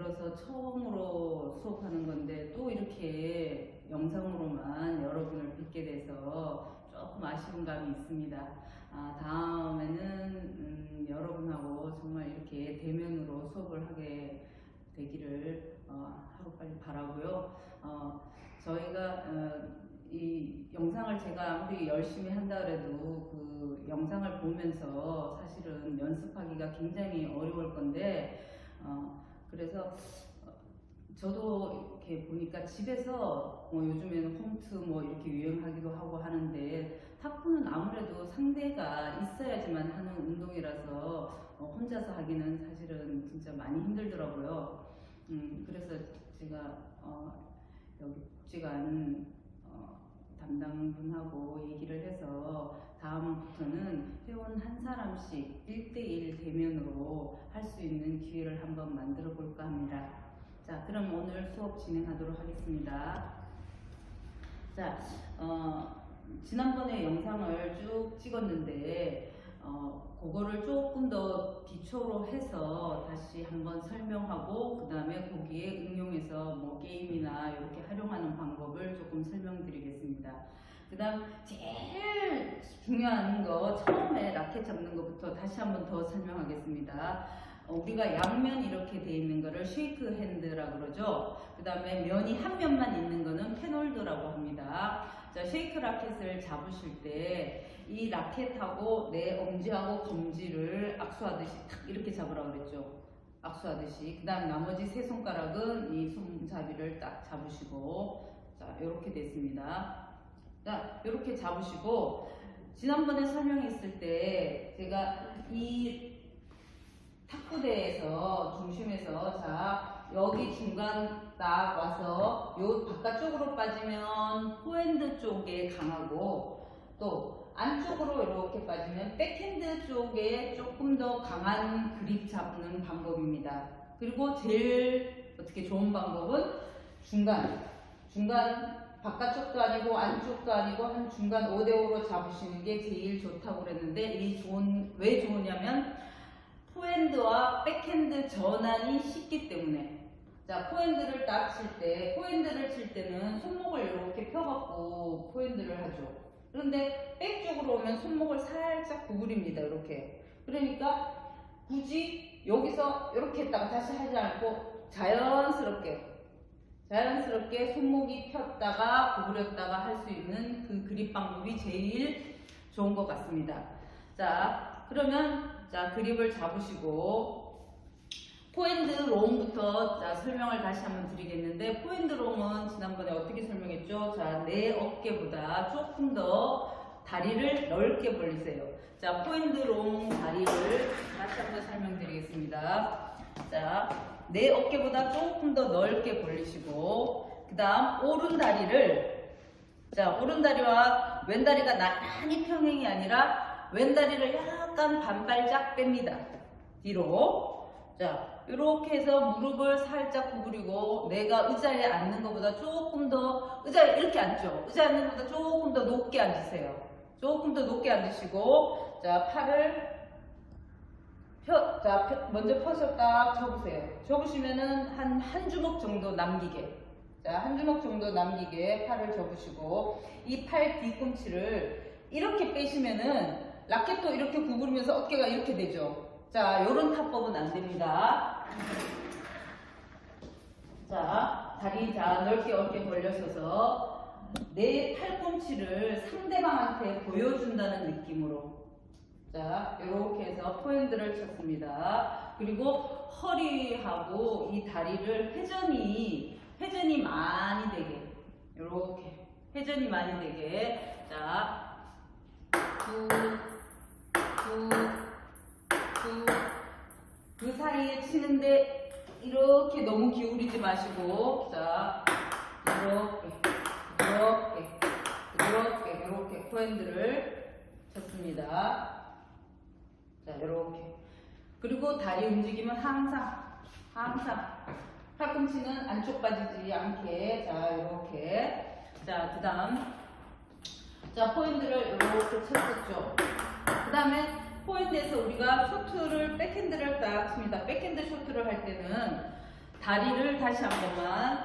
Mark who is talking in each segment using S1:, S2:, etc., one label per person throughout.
S1: 들어서 처음으로 수업하는 건데 또 이렇게 영상으로만 여러분을 뵙게 돼서 조금 아쉬운 감이 있습니다. 아, 다음에는 음, 여러분하고 정말 이렇게 대면으로 수업을 하게 되기를 어, 하루빨리 바라고요. 어, 저희가 어, 이 영상을 제가 아무리 열심히 한다 그래도 그 영상을 보면서 사실은 연습하기가 굉장히 어려울 건데 어, 그래서 어, 저도 이렇게 보니까 집에서 뭐 요즘에는 홈트 뭐 이렇게 유행하기도 하고 하는데 탁구는 아무래도 상대가 있어야지만 하는 운동이라서 어, 혼자서 하기는 사실은 진짜 많이 힘들더라고요. 음, 그래서 제가 어, 여기 복지관 어, 담당분하고 얘기를 해서 다음부터는 회원 한 사람씩 1대1 대면으로 할 수 있는 기회를 한번 만들어 볼까 합니다. 자, 그럼 오늘 수업 진행하도록 하겠습니다. 자, 어, 지난번에 영상을 쭉 찍었는데, 어, 그거를 조금 더 기초로 해서 다시 한번 설명하고, 그 다음에 거기에 응용해서 뭐 게임이나 이렇게 활용하는 방법을 조금 설명드리겠습니다. 그 다음, 제일 중요한 거, 처음에 라켓 잡는 것부터 다시 한번 더 설명하겠습니다. 어, 우리가 양면 이렇게 돼 있는 거를 쉐이크 핸드라 그러죠. 그 다음에 면이 한 면만 있는 거는 페놀드라고 합니다. 자, 쉐이크 라켓을 잡으실 때 이 라켓하고 내 엄지하고 검지를 악수하듯이 탁 이렇게 잡으라 그랬죠. 악수하듯이. 그 다음 나머지 세 손가락은 이 손잡이를 딱 잡으시고 자, 이렇게 됐습니다. 자, 이렇게 잡으시고 지난번에 설명했을 때 제가 이 탁구대에서 중심에서 자 여기 중간 딱 와서 요 바깥쪽으로 빠지면 포핸드 쪽에 강하고 또 안쪽으로 이렇게 빠지면 백핸드 쪽에 조금 더 강한 그립 잡는 방법입니다. 그리고 제일 어떻게 좋은 방법은 중간 중간 바깥쪽도 아니고 안쪽도 아니고 한 중간 5대5로 잡으시는 게 제일 좋다고 그랬는데 이 좋은 왜 좋으냐면 포핸드와 백핸드 전환이 쉽기 때문에. 자 포핸드를 딱 칠 때 포핸드를 칠 때는 손목을 이렇게 펴갖고 포핸드를 하죠. 그런데 백 쪽으로 오면 손목을 살짝 구부립니다 이렇게. 그러니까 굳이 여기서 이렇게 했다가 다시 하지 않고 자연스럽게 자연스럽게 손목이 폈다가 구부렸다가 할 수 있는 그 그립 방법이 제일 좋은 것 같습니다 자 그러면 자, 그립을 잡으시고 포핸드 롱부터 자, 설명을 다시 한번 드리겠는데 포핸드 롱은 지난번에 어떻게 설명했죠? 자, 내 어깨보다 조금 더 다리를 넓게 벌리세요. 자, 포핸드 롱 다리를 다시 한번 설명드리겠습니다. 자, 내 어깨보다 조금 더 넓게 벌리시고 그 다음 오른 다리를 자, 오른 다리와 왼 다리가 나란히 평행이 아니라 왼 다리를 약간 반발짝 뺍니다. 뒤로. 자, 이렇게 해서 무릎을 살짝 구부리고 내가 의자에 앉는 것보다 조금 더 의자에 이렇게 앉죠. 의자에 앉는 것보다 조금 더 높게 앉으세요. 조금 더 높게 앉으시고 자, 팔을 펴, 자, 펴- 먼저 딱 접으세요. 접으시면은 한, 한 주먹 정도 남기게. 자, 한 주먹 정도 남기게 팔을 접으시고, 이 팔 뒤꿈치를 이렇게 빼시면은, 라켓도 이렇게 구부리면서 어깨가 이렇게 되죠. 자, 요런 타법은 안 됩니다. 자, 다리 자, 넓게 어깨 벌려서서, 내 팔꿈치를 상대방한테 보여준다는 느낌으로. 자, 이렇게 해서 포핸드를 쳤습니다. 그리고 허리하고 이 다리를 회전이, 회전이 많이 되게. 이렇게. 회전이 많이 되게. 자, 두, 두, 두. 그 사이에 치는데 이렇게 너무 기울이지 마시고. 자, 이렇게, 이렇게, 이렇게, 이렇게 포핸드를 쳤습니다. 자, 이렇게. 그리고 다리 움직임은 항상, 항상. 팔꿈치는 안쪽 빠지지 않게. 자, 이렇게. 자, 그 다음. 자, 포인트를 이렇게 쳤었죠. 그 다음에 포인트에서 우리가 쇼트를, 백핸드를 딱 칩니다. 백핸드 쇼트를 할 때는 다리를 다시 한 번만.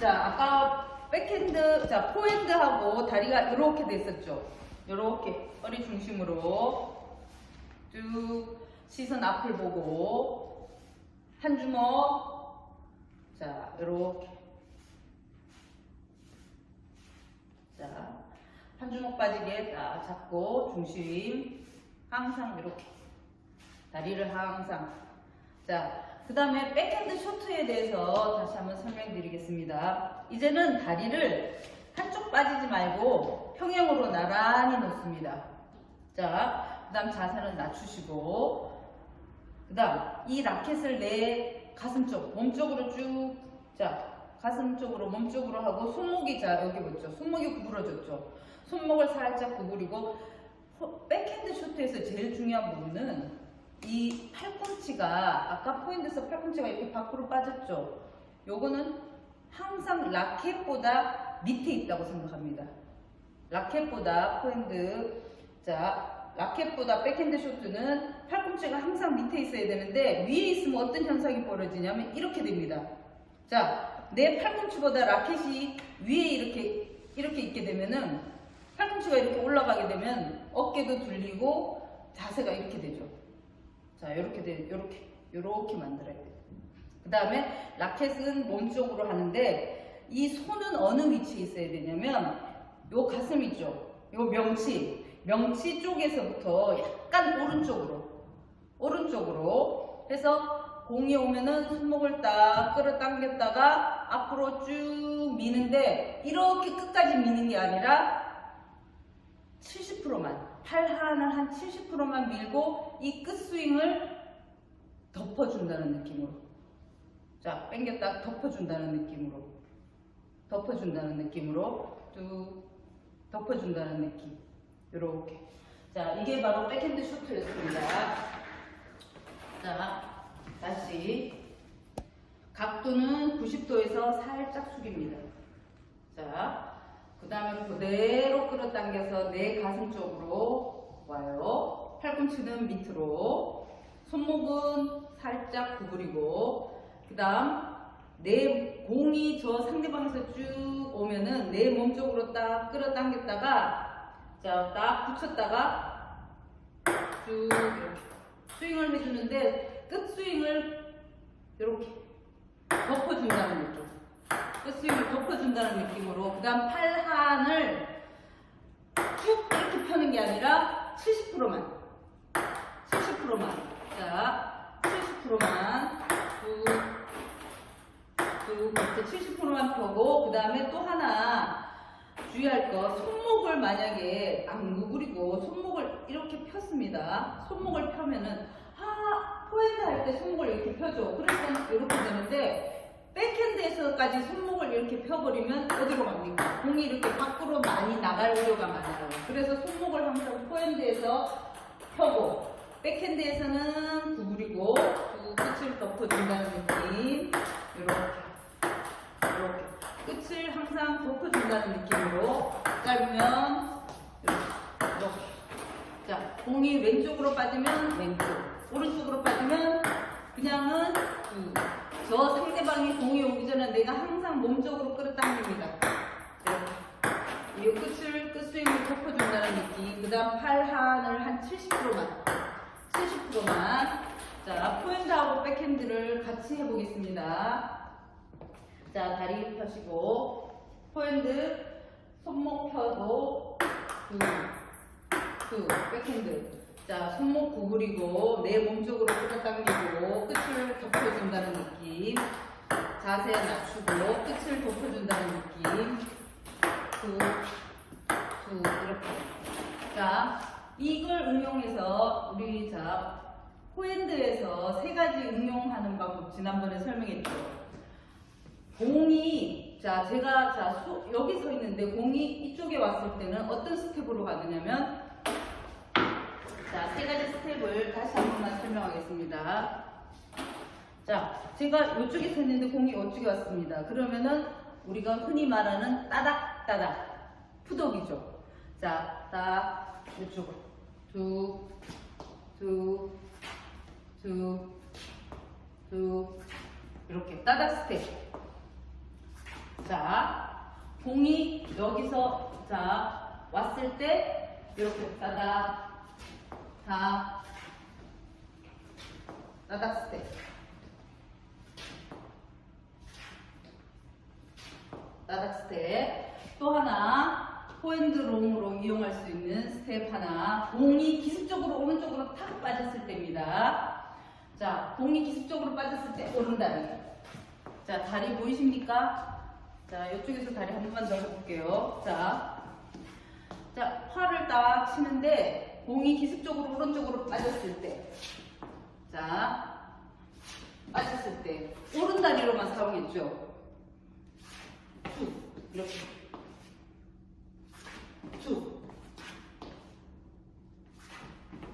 S1: 자, 아까 백핸드, 자, 포핸드하고 다리가 이렇게 돼 있었죠. 이렇게 허리 중심으로 쭉 시선 앞을 보고 한 주먹, 자, 이렇게. 자, 한 주먹 빠지게 딱 잡고 중심 항상 이렇게 다리를 항상 자, 그 다음에 백핸드 쇼트에 대해서 다시 한번 설명드리겠습니다. 이제는 다리를 한쪽 빠지지 말고 평행으로 나란히 놓습니다. 자, 그 다음 자세는 낮추시고, 그 다음 이 라켓을 내 가슴 쪽, 몸 쪽으로 쭉, 자, 가슴 쪽으로, 몸 쪽으로 하고, 손목이, 자, 여기 보죠. 손목이 구부러졌죠. 손목을 살짝 구부리고, 포- 백핸드 쇼트에서 제일 중요한 부분은 이 팔꿈치가 아까 포인트에서 팔꿈치가 이렇게 밖으로 빠졌죠. 요거는 항상 라켓보다 밑에 있다고 생각합니다. 라켓보다 포핸드 자 라켓보다 백핸드 쇼트는 팔꿈치가 항상 밑에 있어야 되는데 위에 있으면 어떤 현상이 벌어지냐면 이렇게 됩니다. 자, 내 팔꿈치보다 라켓이 위에 이렇게 이렇게 있게 되면은 팔꿈치가 이렇게 올라가게 되면 어깨도 들리고 자세가 이렇게 되죠. 자, 이렇게 돼, 이렇게, 이렇게 만들어야 돼요. 그 다음에 라켓은 몸 쪽으로 하는데 이 손은 어느 위치에 있어야 되냐면 요 가슴 있죠. 요 명치, 명치 쪽에서부터 약간 오른쪽으로, 오른쪽으로 해서 공이 오면은 손목을 딱 끌어당겼다가 앞으로 쭉 미는데 이렇게 끝까지 미는 게 아니라 70%만 팔 하나를 한 70%만 밀고 이 끝스윙을 덮어준다는 느낌으로. 자 당겼다 덮어준다는 느낌으로. 덮어준다는 느낌으로 쭉 덮어준다는 느낌 요렇게 자 이게 바로 백핸드 쇼트였습니다 자 다시 각도는 90도에서 살짝 숙입니다 자 그 다음에 그대로 끌어당겨서 내 가슴 쪽으로 와요. 팔꿈치는 밑으로. 손목은 살짝 구부리고. 그 다음, 내 공이 저 상대방에서 쭉 오면은 내 몸 쪽으로 딱 끌어당겼다가, 자, 딱 붙였다가, 쭉 스윙을 해주는데, 끝 스윙을 이렇게 덮어준다는 느낌. 끝스윙을 덮어준다는 느낌으로 그 다음 팔한을 쭉 이렇게 펴는 게 아니라 70%만 70%만 자 70%만 쭉 이렇게 70%만 펴고 그 다음에 또 하나 주의할 거 손목을 만약에 안 구부리고 손목을 이렇게 폈습니다. 손목을 펴면은 하 포핸드 할 때 손목을 이렇게 펴줘. 그래서 이렇게 되는데 백핸드에서까지 손목을 이렇게 펴버리면 어디로 갑니까? 공이 이렇게 밖으로 많이 나갈 우려가 많아요. 그래서 손목을 항상 포핸드에서 펴고 백핸드에서는 구부리고 그 끝을 덮어준다는 느낌. 이렇게. 이렇게. 끝을 항상 덮어 준다는 느낌으로 짧으면 이렇게 이렇게 자 공이 왼쪽으로 빠지면 왼쪽 오른쪽으로 빠지면 그냥은 그, 저 상대방이 공이 오기 전에 내가 항상 몸쪽으로 끌어당깁니다. 이렇게. 이 끝을 끝스윙을 덮어준다는 느낌. 그 다음 팔한을 한 70%만. 70%만. 자, 포핸드하고 백핸드를 같이 해보겠습니다. 자, 다리 펴시고, 포핸드, 손목 펴고, 두, 두, 백핸드. 자, 손목 구부리고 내 몸쪽으로 끌어당기고 끝을 덮어준다는 느낌. 자세 낮추고 끝을 덮어준다는 느낌. 두, 두 이렇게. 자, 이걸 응용해서 우리 자 포핸드에서 세 가지 응용하는 방법 지난번에 설명했죠. 공이 자 제가 자 소- 여기 서 있는데 공이 이쪽에 왔을 때는 어떤 스텝으로 가느냐면 자, 세 가지 스텝을 다시 한 번만 설명하겠습니다. 자, 제가 이쪽에 서 있는데 공이 이쪽에 왔습니다. 그러면은 우리가 흔히 말하는 따닥 따닥 푸덕이죠. 자, 딱 이쪽으로 쭉, 쭉, 쭉, 쭉 이렇게 따닥 스텝. 자, 공이 여기서 자 왔을 때 이렇게 따닥 다 따닥 스텝 따닥 스텝 또 하나 포핸드롱으로 이용할 수 있는 스텝 하나. 공이 기습적으로 오른쪽으로 탁 빠졌을 때입니다. 자 공이 기습적으로 빠졌을 때 오른다리. 자 다리 보이십니까? 자 이쪽에서 다리 한 번만 더 해볼게요. 자, 자 팔을 딱 치는데 공이 기습적으로 오른쪽으로 빠졌을 때 자 빠졌을 때. 오른 다리로만 사용했죠? 툭 이렇게.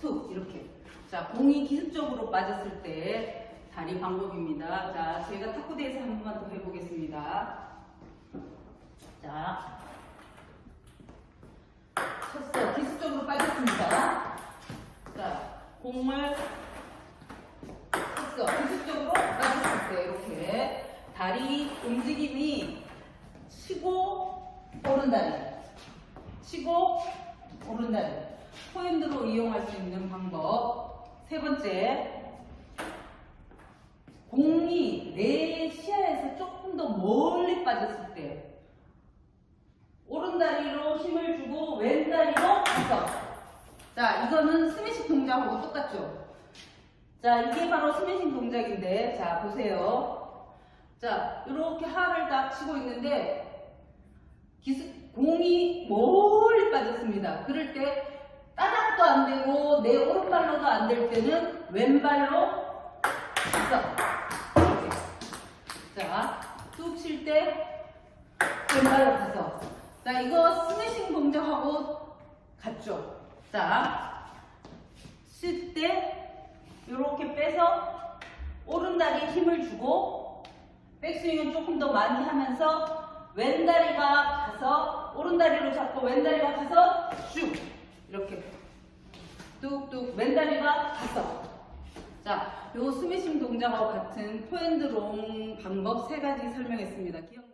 S1: 툭툭 이렇게. 자 공이 기습적으로 빠졌을 때 다리 방법입니다. 자 저희가 탁구대에서 한 번만 더 해보겠습니다 자 쳤어 기습적으로 빠졌습니다. 자 공을 쳤어 기습적으로 빠졌을 때 이렇게 다리 움직임이 치고 오른다리 치고 오른다리. 포핸드로 이용할 수 있는 방법. 세 번째 공이 내 시야에서 조금 더 멀리 빠졌을 때 오른다리로 힘을 주고 왼다리로 가서 자 이거는 스매싱 동작하고 똑같죠 자 이게 바로 스매싱 동작인데 자 보세요 자 이렇게 하를 딱 치고 있는데 기스, 공이 멀리 빠졌습니다. 그럴 때 따닥도 안 되고 내 오른발로도 안 될 때는 왼발로 있어. 이렇게. 자, 뚝 칠 때 왼발로 가서. 자, 이거 스매싱 동작하고 같죠? 자, 칠때 이렇게 빼서 오른다리에 힘을 주고 백스윙은 조금 더 많이 하면서 왼다리가 가서 오른다리로 잡고 왼다리가 가서 슉 이렇게 뚝뚝 왼다리가 가서 자, 요 스매싱 동작과 같은 포핸드롱 방법 세 가지 설명했습니다. 기억-